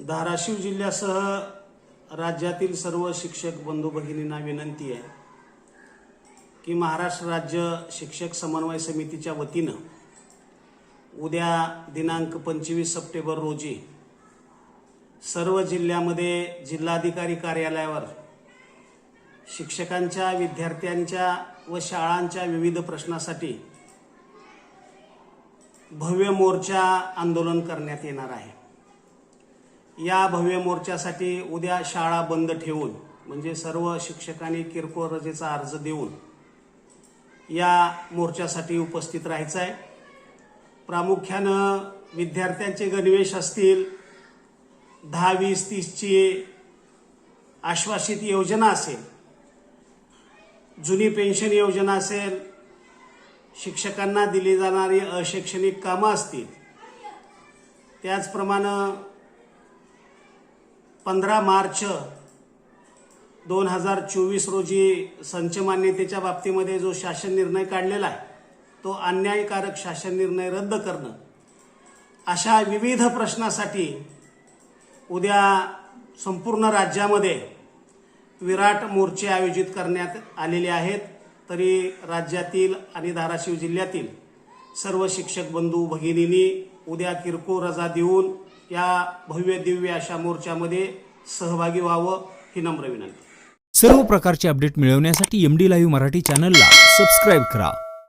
धाराशिव जिल्ह्यासह राज्यातील सर्व शिक्षक बंधू भगिनींना विनंती आहे की महाराष्ट्र राज्य शिक्षक समन्वय समितीच्या वतीनं उद्या दिनांक पंचवीस सप्टेंबर रोजी सर्व जिल्ह्यामध्ये जिल्हाधिकारी कार्यालयावर शिक्षकांच्या विद्यार्थ्यांच्या व शाळांच्या विविध प्रश्नासाठी भव्य मोर्चा आंदोलन करण्यात येणार आहे. या भव्य मोर्चासाठी उद्या शाळा बंद ठेवून म्हणजे सर्व शिक्षकांनी किरकोळ रजेचा अर्ज देऊन या मोर्चासाठी उपस्थित राहायचं आहे प्रामुख्यानं विद्यार्थ्यांचे गणवेश असतील दहा वीस तीसची आश्वासित योजना असेल जुनी पेन्शन योजना असेल शिक्षकांना दिली जाणारी अशैक्षणिक कामं असतील त्याचप्रमाणे पंधरा मार्च दोन हजार चोवीस रोजी संच मान्यतेच्या बाबतीमध्ये जो शासन निर्णय काढलेला आहे तो अन्यायकारक शासन निर्णय रद्द करणं. अशा विविध प्रश्नासाठी उद्या संपूर्ण राज्यामध्ये विराट मोर्चे आयोजित करण्यात आलेले आहेत. तरी राज्यातील आणि धाराशिव जिल्ह्यातील सर्व शिक्षक बंधू भगिनींनी उद्या किरकोळ रजा देऊन या भव्य दिव्य अशा मोर्चामध्ये सहभागी व्हावं ही नम्र विनंती. सर्व प्रकारचे अपडेट मिळवण्यासाठी एम डी लाईव्ह मराठी चॅनलला सबस्क्राईब करा.